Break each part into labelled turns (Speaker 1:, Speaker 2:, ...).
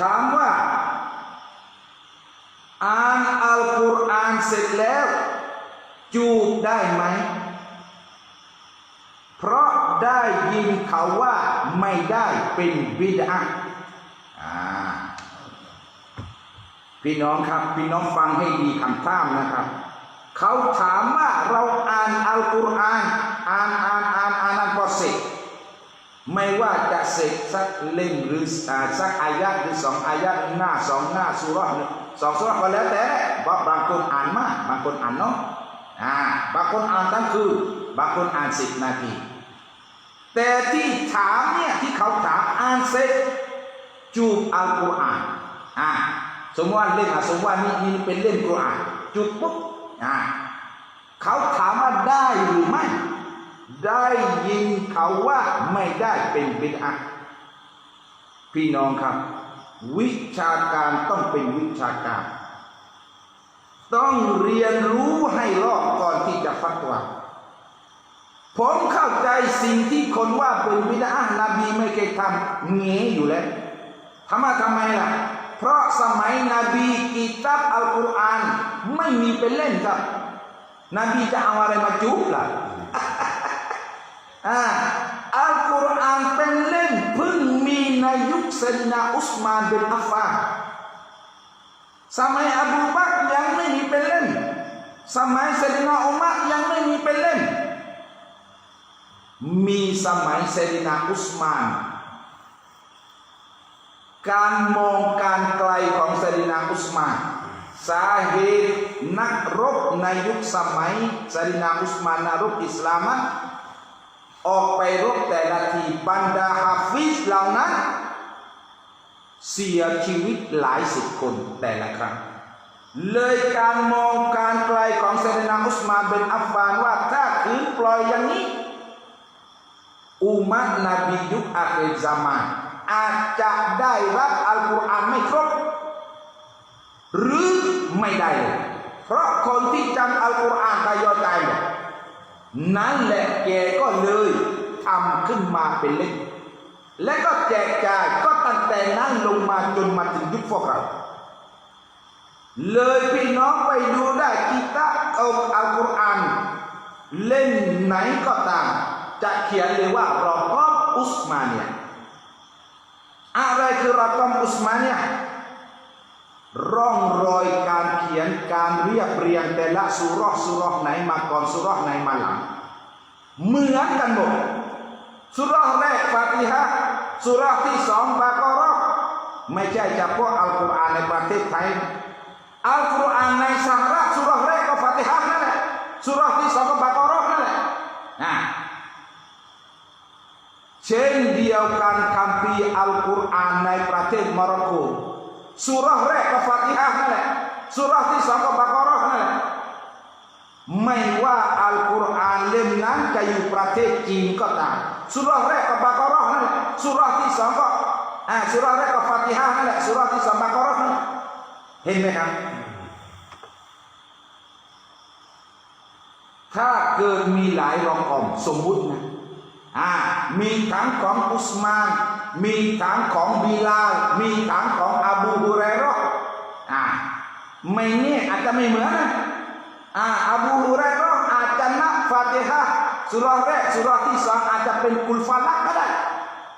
Speaker 1: ถามว่า อ่านอัลกุรอานเสร็จแล้ว จูบได้ไหม เพราะได้ยินเขาว่าไม่ได้เป็นบิดาอ่าพี่น้องครับพี่น้องฟังให้ดีคำถามนะครับ เขาถามว่าเราอ่านอัลกุรอาน อ่านอ่านอ่านอ่านอ่านพอเสร็จ ไม่ว่าจะเสร็จสักเล่มหรืออ่าสักอายะหรือสองอายะหน้าสองหน้าสุราะห์หนึ่งสองสุราะห์ก็แล้วแต่บางคนอ่านมาก บางคนอ่านน้อยอ่าบางคนอ่านทั้งคืนบางคนอ่านสิบนาที แต่ที่ถามเนี่ยที่เขาถามอ่านเสร็จจูบอัลกุรอานอ่าสมมติว่าเล่มสมมติว่านี่นี่เป็นเล่มกุรอานจูบปุ๊บอ่าเขาถามว่าได้หรือไม่ ได้ยินเขาว่าไม่ได้เป็นบิดอะพี่น้องครับ วิชาการต้องเป็นวิชาการ ต้องเรียนรู้ให้รอบก่อนที่จะฟัตวาผมเข้าใจสิ่งที่คนว่าเป็นบิดอะห์นบีไม่เคยทำเงี้อยู่แล้วทำไมทำไมล่ะ เพราะสมัยนบีกิตับอัลกุรอานไม่มีเป็นเล่มครับ นบีจะเอาอะไรมาจุบล่ะ อัลกุรอานเป็นเล่มเพิ่งมีในยุคเซนนาอุสมานเป็นอัฟฟานสมัยอบูบักยังไม่มีเป็นเล่ม สมัยเซนนาอุมัรยังไม่มีเป็นเล่ม มีสมัยเซนนาอุสมาน การมองการไกลของเซนนาอุสมานสาเหตุนักรบในยุคสมัยเซนนาอุสมานนรบอิสลามะ ออกไปรบแต่ละทีบรรดาฮาฟิซเหล่านั้น เสียชีวิตหลายสิบคนแต่ละครั้งเลยการมองการไกลของเซนนาอุสมานเป็นอัฟฟานว่าถ้าขืนปล่อยอย่างนี้ อุมัตนบียุคอาครซามานอาจจะได้รับอัลกุรอานไม่ครบ หรือไม่ได้เลยเพราะคนที่จำอัลกุรอานตายอตายหมด นั่นแหละแกก็เลยทำขึ้นมาเป็นเล่มและก็แจกจ่ายก็ตั้งแต่นั้นลงมาจนมาถึงยุคพวกเรา เลยพี่น้องไปดูได้กิตาเอาอัลกุรอานเล่มไหนก็ตาม จะเขียนเลยว่ารอกอบอุสมาเนียอะไรคือรอกอบอุสมาเนีย ร่องรอยการเขียนการเรียบเรียงแต่ละสุรษสุรษไหนมาก่อนสุรษไหนมาหลังเหมือนกันหมดสุรษแรกฟาติฮะสุรษที่สองบากอรอไม่ใช่เฉพาะอัลกุรอานในประเทศไทยอัลกุรอานในสหรัฐสุรษแรกก็ฟาติฮะนั่นแหละสุรษที่สองก็บากอรอนั่นแหละนะเช่นเดียวกันคัมภีร์อัลกุรอานในประเทศโมร็อกโก สุรษแรกก็ฟาติฮะนั่นแหละสุรษที่สองก็บากรอนั่นแหละไม่ว่าอัลกุรอานเล่มนั้นจะอยู่ประเทศจีนก็ตามสุรษแรกก็บากรอนั่นแหละสุรษที่สองก็อ่าสุรษแรกก็ฟาติฮะนั่นแหละสุรษที่สองบากรอนั่นแหละเห็นไหมครับถ้าเกิดมีหลายรองออมสมมุตินะอ่ามีถังของอุสมาน มีถังของบิลาลมีถังของอบูฮุเรราะห์อ่าไม่เนี่ยอาจจะไม่เหมือนนะอ่าอบูฮุเรราะห์อาจจะนับฟาติฮะสุรแรกสุรที่สองอาจจะเป็นกุลฟาลักก็ได้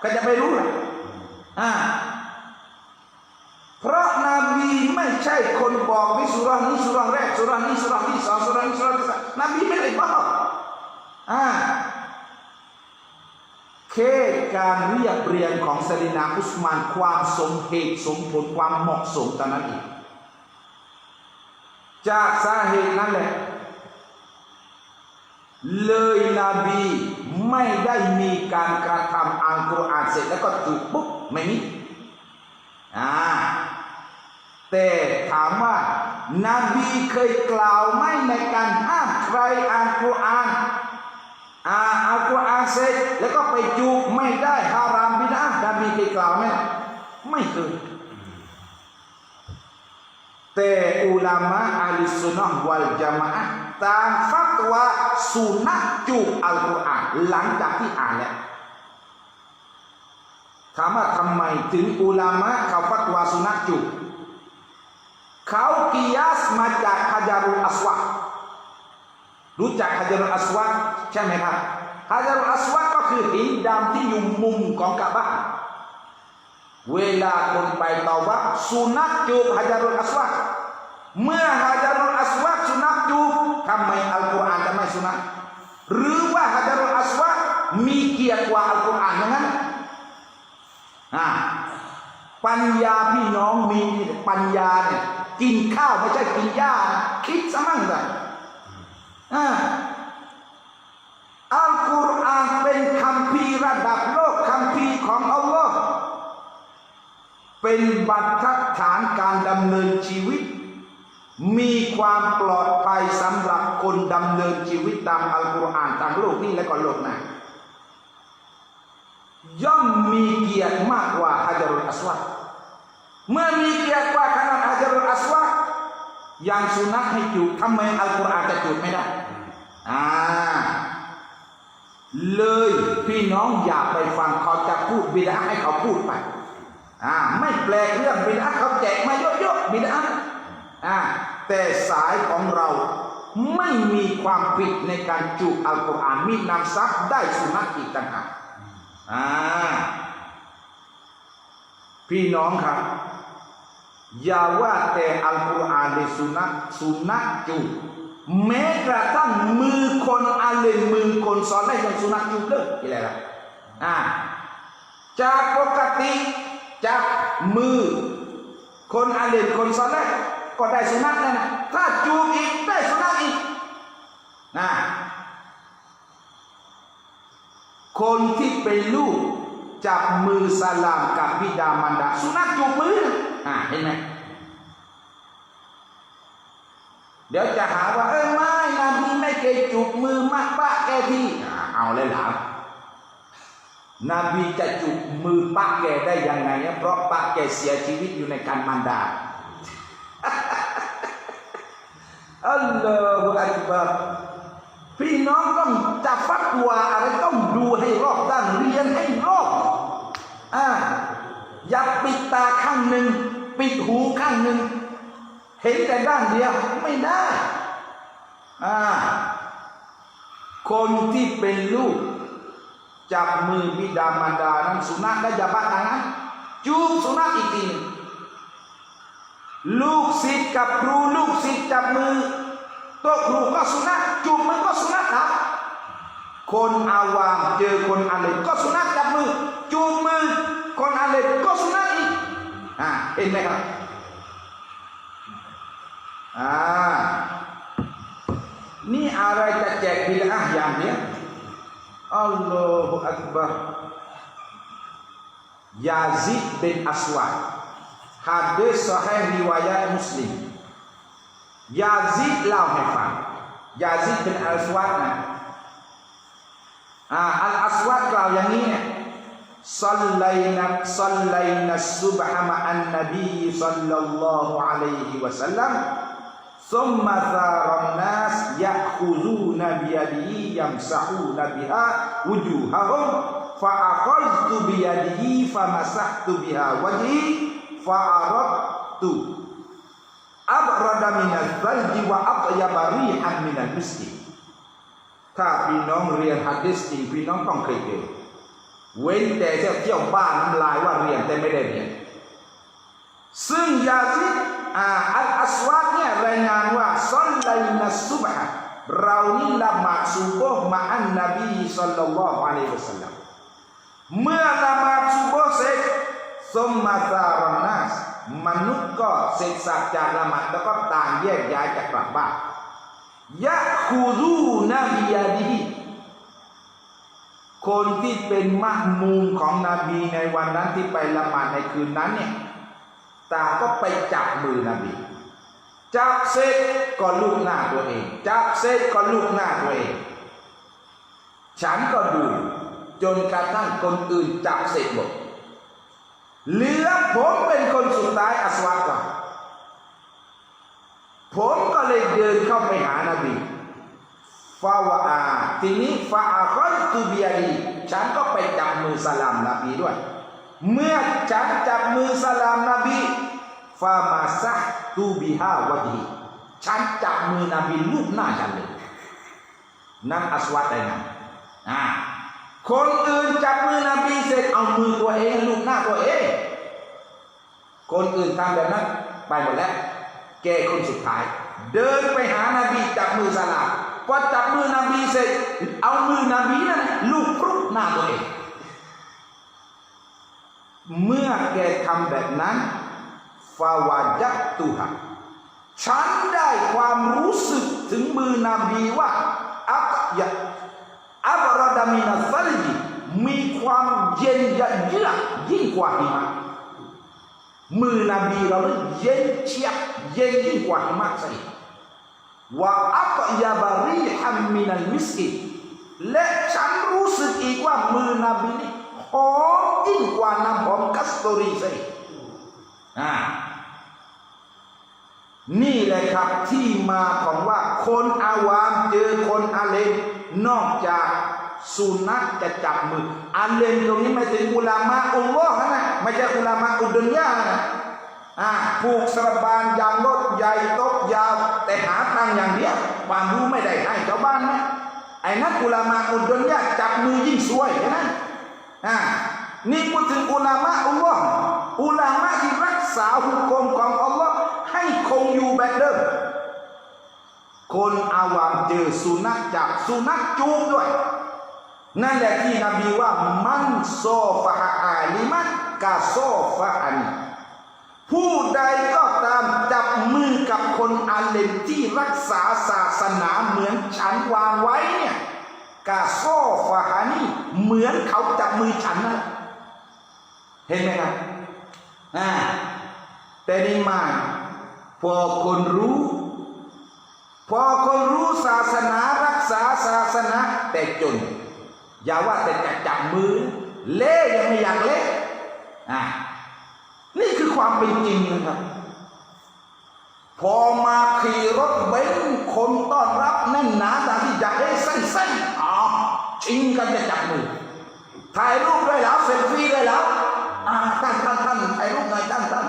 Speaker 1: ก็จะไม่รู้เลยอ่าเพราะนบีไม่ใช่คนบอกวิสุรานี้สุราะห์แรกสุรานี้สุราะห์ที่สองสุรานี้สุราะห์ที่สามนบีไม่ได้บอกอ่า แค่การเรียบเรียงของเซรินาอุสมานความสมเหตุสมผลความเหมาะสมตอนนั้นเองจากสาเหตุนั้นแหละ เลยนบีไม่ได้มีการกระทำอัลกุรอานเสร็จแล้วก็จุกปุ๊บไม่มีอ่าแต่ถามว่านบีเคยกล่าวไหมในการห้ามใครอ่านกุรอาน อ่าเอากุรอานเสร็จแล้วก็ไปจูบไม่ได้ฮารามบิดาดาบีเคยกล่าวไหมไม่เคยแต่อุลามะอาลิสุนนะห์วัลจามะต่างฟัตวาสุนนะจูบอัลกุรอานหลังจากที่อ่านแล้วถามว่าทำไมถึงอุลามะเขาฟัตวาสุนัขจุบเขากิยาสมาจากฮะจารุอัสวะรู้จักฮะจารุอัสวะ ใช่ไหมครับฮะจารุลอัสวะดก็คือหินดำที่อยู่มุมของกะบะเวลาคนไปตอวัฟสุนัขจูบฮะจารุลอัสวะดเมื่อฮะจารุลอัสวะดสุนัขจูบทำไมอัลกุรอานจะไม่สุนัขหรือว่าฮะจารุลอัสวะดมีเกียรติกว่าอัลกุรอานย่างนั้นอ่าปัญญาพี่น้องมีปัญญาเนี่ยกินข้าวไม่ใช่กินหญ้าคิดซะมั่งสิอ่า อัลกุรอานเป็นคำพีระดับโลกคำพีของอัลลอฮ์เป็นบรรทัดฐานการดำเนินชีวิต มีความปลอดภัยสำหรับคนดำเนินชีวิตตามอัลกุรอานทางโลกนี้และก็โลกหน้าย่อมมีเกียรติมากกว่าฮะจารุลอัสวัดเมื่อมีเกียรติกว่าขนาดฮะจารุลอัสวัดยังสุนัขให้จูบทำไมอัลกุรอานจะจูบไม่ได้อ่า เลยพี่น้องอย่าไปฟังเขาจะพูดบิดาให้เขาพูดไปอ่าไม่แปลกเรื่องบิดาเขาแจกมาเยอะๆบิดาอ่าแต่สายของเราไม่มีความผิดในการจูบอัลกุรอานมีนำซับได้สุนัขอีกต่างหากอ่าพี่น้องครับ อย่าว่าแต่อัลกุรอานในสุนัขสุนัขจูบ แม้กระทั่งมือคนอาเลนมือคนสอนได้ยังสุนัขจูบเลยอะไรล่ะอ่าจากปกติจากมือ คนอาเลนคนสอนได้ก็ได้สุนัขนั่นนะถ้าจูบอีกได้สุนัขอีกนะคนที่เป็นลูกจับมือสลามกับบิดามารดาสุนัขจูบมือนะอ่าเห็นไหม เดี๋ยวจะหาว่า เอ้ยไม่นบีไม่เคยจูบมือมากป้าแกที่เอาเลยหลานนบีจะจูบมือป้าแกได้ยังไงเนี่ยเพราะป้าแกเสียชีวิตอยู่ในการมารดาอัลลอฮฺอักบัรพี่น้องต้องจะฟัดวอะไรต้องดูให้รอบด้านเรียนให้รอบอ่าอย่าปิดตาข้างหนึ่ง ปิดหูข้างหนึ่ง เห็นแต่ด้านเดียวไม่ได้อ่าคนที่เป็นลูกจับมือบิดามารดานั้นสุนัขได้ยาบ้าทางนั้นจูบสุนัขอีกทีลูกศิษย์กับครูลูกศิษย์จับมือโต๊ะครูก็สุนัขจูบมันก็สุนัขนะคนอาวามเจอคนอาเลก็สุนัขจับมือจูบมือคนอาเลก็สุนัขอีกอ่าเห็นไหมครับ อ่านี่อะไรจะแจกบิลอะห์อย่างเนี้ยอัลลอฮฺอักบารยาซิด bin Aswad hadis sahih riwayat Muslim ยาซิดเล่าให้ฟังยาซิดเป็นอัล Summa saram nas yakhuzu yang yamsahu nabiha wujuhahum. Fa'akhaztu biyadihi famasahtu biha wajhi fa'arabtu. Abrada minal zalji wa atyaba rihan minal miski ถ้าพี่น้องเรียนฮัดดิสจริงพี่น้องต้องเคยเจอเว้นแต่จะเที่ยวบ้านน้ำลายว่าเรียนแต่ไม่ได้เรียนซึ่งยาซิด อาอัลอัสวาดเนี่ยรายงานว่าซัลลัยนัสซุบฮะเรานี่ละหมาดซุบฮ์มาอันนบีสัลลัลลอฮุอะลัยฮิวะสัลลัมเมื่อละหมาดซุบฮ์เสร็จสมมาซารอนนัสมนุษย์ก็เสร็จสับจากละหมาดแล้วก็ต่างแยกย้ายจากกลับบ้านยะคูรูนบียาดีคนที่เป็นมักมูมของนบีในวันนั้นที่ไปละหมาดในคืนนั้นเนี่ย ต่างก็ไปจับมือนบีจับเสร็จก็ลูกหน้าตัวเอง จับเสร็จก็ลูกหน้าตัวเอง ฉันก็ดูจนกระทั่งคนอื่นจับเสร็จหมดเหลือผมเป็นคนสุดท้ายอัสวัตก่อนผมก็เลยเดินเข้าไปหานาบีฟาวาอาทีนี้ฟาอาคอนตูบียดีฉันก็ไปจับมือสลามนบีด้วย เมื่อฉันจับมือสลามนบีฟามาซะตูบิฮาวะดีฉันจับมือนบีลูบหน้าฉันเลยนั่นอัสวัดได้ไงอ่าคนอื่นจับมือนบีเสร็จเอามือตัวเองลูบหน้าตัวเอง คนอื่นทำแบบนั้นไปหมดแล้ว แกคนสุดท้าย เดินไปหานาบีจับมือสลามพอจับมือนบีเสร็จ เอามือนบีนั่นลูบปรุบหน้าตัวเอง เมื่อแกทำแบบนั้นฟาวาจัตตุฮะฉันได้ความรู้สึกถึงมือนบีว่าอักยะอับรดามินาซัลจีมีความเย็นยะเยือกยิ่งกว่าหิมะมือนบีเราเยเย็นเชียบเย็นยิ่งกว่าหิมะซะอีกว่าอักยาบารีฮัมมินัลมิสกิและฉันรู้สึกอีกว่ามือนบีนี่ หอมยิ่งกว่าน้ำหอมกัสโตรีซะอีกอ่านี่แหละครับที่มาของว่าคนอาวามเจอคนอาเลนนอกจากสุนัขจะจับมืออาเลนตรงนี้ไม่ถึงอุลามะอุลลอฮ์นะไม่ใช่อุลามะอุดุนยานะอ่าผูกสระบานยางรถใหญ่ต๊ะยาว แต่หาตังอย่างเดียวความรู้ไม่ได้ให้ชาวบ้านนะไอ้นักอุลามะอุดุนยาจับมือยิ่งสวยนไหม อ่านี่พูดถึงอุลามะอุลลอฮ์อุลามะที่รักษาหุกกลมของอัลลอฮ์ให้คงอยู่แบบเดิมคนอาวามเจอสุนัขจับสุนัขจูบด้วย นั่นแหละที่นบีว่ามันโซฟะอาลิมันกาโซฟะอันผู้ใดก็ตามจับมือกับคนอาเลนที่รักษาศาสนาเหมือนฉันวางไว้เนี่ย กาโซฟะฮานี่เหมือนเขาจับมือฉันนะเห็นไหมครับอ่าแต่นี่มาพอคนรู้ พอคนรู้ศาสนารักษาศาสนาแต่จน อย่าว่าแต่จะจับมือ เล่ยังไม่อยากเล่อะนี่คือความเป็นจริงนะครับ พอมาขี่รถเบนซ์คนต้อนรับแน่นหนาแต่ที่อยากให้สั้นๆ อิงกันจะจับมือถ่ายรูปด้วยแล้วเซลฟี่ด้วยแล้วอ่าท่านท่านท่านถ่ายรูปหน่อยท่านท่าน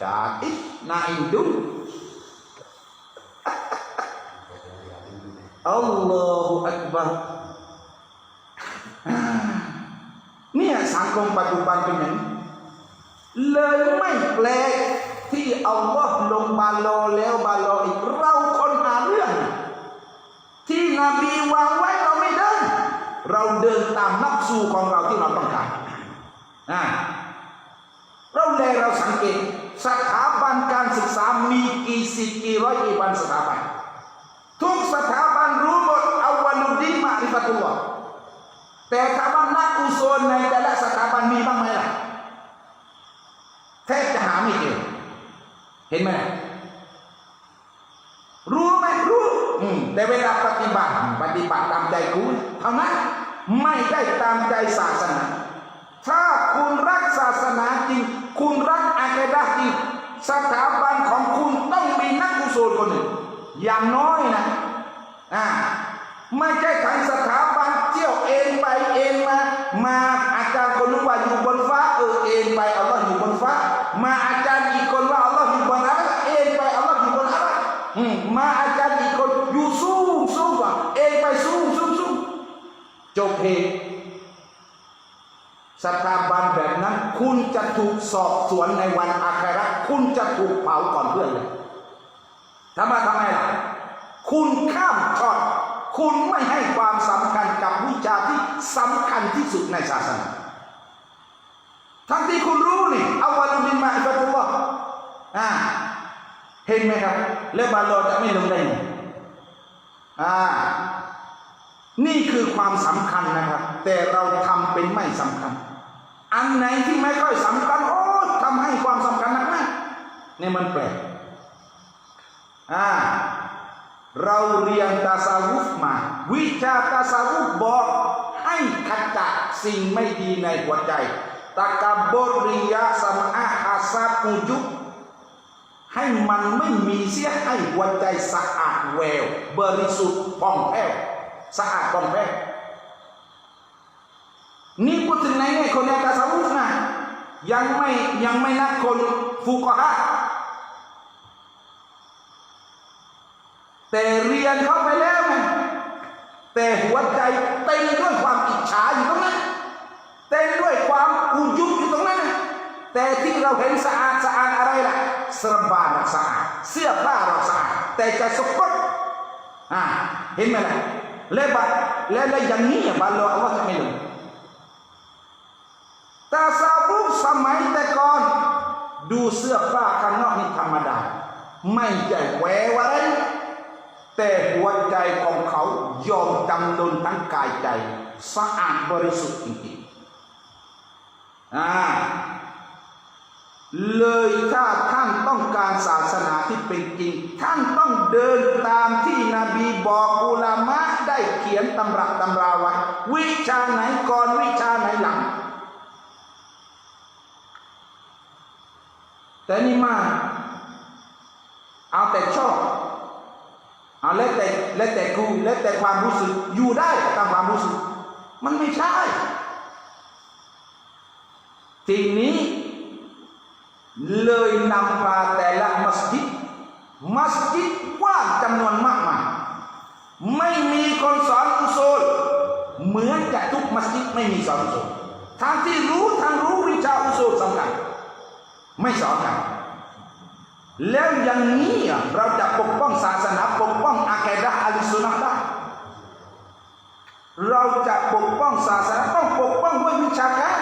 Speaker 1: Syahid Naidu Allahu Akbar เนี่ยสังคมปัจจุบันเป็นอย่างนี้เลยไม่แปลกที่อัลลอฮ์ลงบาโลแล้วบาลอีกเราคนหาเรื่อง ที่นบีวางไว้ เราเดินตามนับสูของเราที่เราต้องการอ่าเราแลเราสังเกตสถาบันการศึกษามีกี่สิบกี่ร้อยกี่พันสถาบัน ทุกสถาบันรู้หมดอาวาลุดีมาริฟตุลลอแต่ถามว่านักอุโซนในแต่ละสถาบันมีบ้างไหมล่ะแทบจะหาไม่เจอเห็นไหมรู้ไหมรู้แต่เวลาปฏิบัติปฏิบัติตามใจคุณเท่านั้น ไม่ได้ตามใจศาสนา ถ้าคุณรักศาสนาจริง คุณรักอาเกดะห์จริงสถาบันของคุณต้องมีนักกุศลคนหนึ่งอย่างน้อยนะอ่าไม่ใช่ เหตุสถาบันแบบนั้น คุณจะถูกสอบสวนในวันอาคราคุณจะถูกเผาก่อนเพื่อนเลยทำไมทำไมล่ะ คุณข้ามช็อตคุณไม่ให้ความสำคัญกับวิชาที่สำคัญที่สุดในศาสนาทั้งที่คุณรู้นี่อาวาลุมินมาอิบตุลลอฮ์อ่าเห็นไหมครับ แล้วบาโลจะไม่ลงได้ไงอ่า นี่คือความสำคัญนะครับ แต่เราทำเป็นไม่สำคัญ อันไหนที่ไม่ค่อยสำคัญโอ้ทำให้ความสำคัญมากๆนี่มันแปลกอ่าเราเรียนตาสาวุฟมา วิชาตาสาวุฟบอกให้ขจัดสิ่งไม่ดีในหัวใจตะกบบริยะสมะฮาซับอุยุบให้มันไม่มีเสียให้หัวใจสะอาดแวว บริสุทธิ์ผ่องแผ้ว สะอาดผ่องแผ้วนี่พูดถึงในแง่คนในตาสาวุฟนะยังไม่ยังไม่นับคนฟุกฮะแต่เรียนเข้าไปแล้วไงแต่หัวใจเต็มด้วยความอิจฉาอยู่ตรงนั้นเต็มด้วยความอุยุอยู่ตรงนั้นแต่ที่เราเห็นสะอาดสะอาดอะไรล่ะสระบาเราสะอาดเสื้อผ้าเราสะอาดแต่ใจสกปรกอ่าเห็นไหมล่ะ และบัดและและอย่างนี้อะบัดเราอัลลอฮ์จะไม่ลงตาซาบุสมัยแต่ก่อน ดูเสื้อผ้าข้างนอกนี่ธรรมดา ไม่ใช่แหววอะไร แต่หัวใจของเขายอมจำนนทั้งกายใจ สะอาดบริสุทธิ์จริงๆอ่าเลยถ้าท่านต้องการศาสนาที่เป็นจริง ท่านต้องเดินตามที่นบีบอกอุลามะ ขียนตำรับตำราไว้วิชาไหนก่อนวิชาไหนหลัง แต่นี่มา เอาแต่ชอบเอาแล้วแต่แล้วแต่กูแล้วแต่ความรู้สึกอยู่ได้ตามความรู้สึก มันไม่ใช่ทีนี้เลยนำพาแต่ละมัสยิดมัสยิดกว้างจำนวนมากมายไม่มีคน เหมือนจะทุกมัสยิดไม่มีสอนอุโซลทางที่รู้ทางรู้วิชาอุโซลสำคัญไม่สอนกันแล้วอย่างนี้เราจะปกป้องศาสนาปกป้องอาคีดะอัลสุนนะได้เราจะปกป้องศาสนาต้องปกป้องด้วยวิชาการ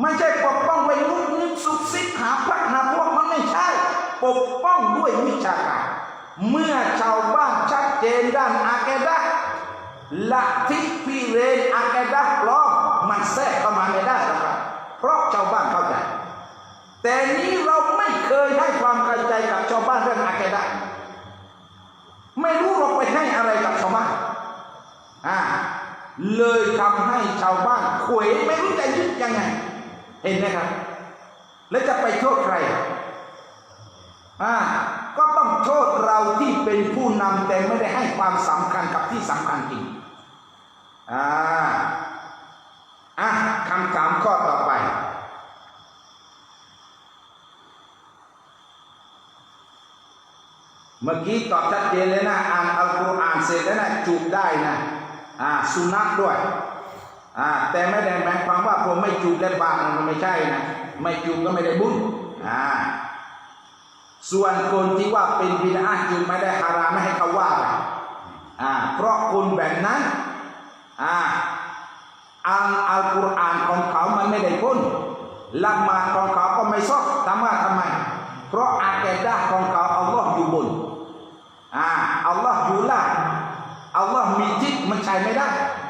Speaker 1: ไม่ใช่ปกป้องไว้ลุกนิดซุกซิกหาพระหาพวกมันไม่ใช่ ปกป้องด้วยวิชาการเมื่อชาวบ้านชัดเจนด้านอาคีดะ ห์ละทิพิเรนอาคีดะปลอมมันแทรกเข้ามาไม่ได้หรอกครับ เพราะชาวบ้านเข้าใจ แต่นี้เราไม่เคยให้ความเข้าใจกับชาวบ้านเรื่องอาคีดะไม่รู้เราไปให้อะไรกับชาวบ้านอ่าเลยทำให้ชาวบ้านเขวไม่รู้จะยึดยังไง เห็นไหมครับ แล้วจะไปโทษใครอ่าก็ต้องโทษเราที่เป็นผู้นำแต่ไม่ได้ให้ความสำคัญกับที่สำคัญจริง อ่าอะคำถามข้อต่อไป เมื่อกี้ตอบชัดเจนเลยนะอ่านอัลกุรอานเสร็จแล้วนะจูบได้นะอ่าสุนัขด้วยอ่าแต่ไม่ได้หมายความว่าผมไม่จูบและบาปมันไม่ใช่นะไม่จูบก็ไม่ได้บุญอ่าส่วนคนที่ว่าเป็นบิดาจูบไม่ได้ฮารามไม่ให้เขาว่าอ่าเพราะคนแบบนั้น อ่าองอัลกุรอานของเขามันไม่ได้พ้นละหมาดของเขาก็ไม่ชอบทำว่าทำไม เพราะอาเกดะของเขาอัลลอฮ์อยู่บนอ่าอัลลอฮ์อยู่ล่างอัลลอฮ์มีจิตมันใช้ไม่ได้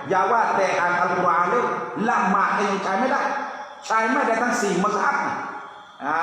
Speaker 1: อย่าว่าแต่อ่านอัลกุรอานเลยละหมาดก็ยังใช้ไม่ได้ ใช้ไม่ได้ทั้งสี่มัสฮับอ่า